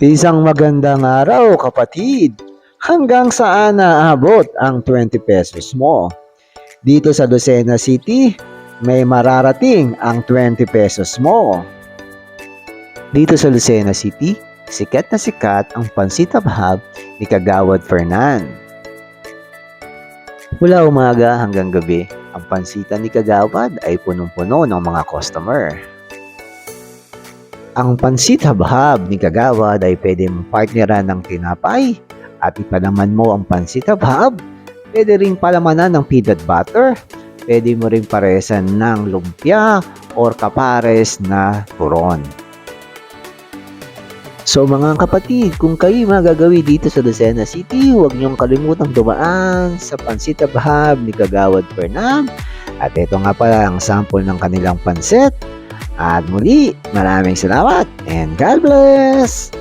Isang magandang araw kapatid. Hanggang saan naabot ang 20 pesos mo? Dito sa Lucena City, may mararating ang 20 pesos mo. Dito sa Lucena City, sikat na sikat ang pansit abhab ni Kagawad Fernan. Mula umaga hanggang gabi, ang pansitan ni Kagawad ay punong-puno ng mga customer. Ang pansit habhab ni Kagawad ay pwede mong partneran ng tinapay at ipalaman mo ang pansit habhab. Pwede ring palamanan ng peanut butter. Pwede mo ring paresan ng lumpia or kapares na turon. So mga kapatid, kung kayo magagawi dito sa Lucena City, huwag niyong kalimutang dumaan sa Pansit Abhab ni Kagawad Fernam. At ito nga pala ang sample ng kanilang pansit. At muli, maraming salamat and God bless!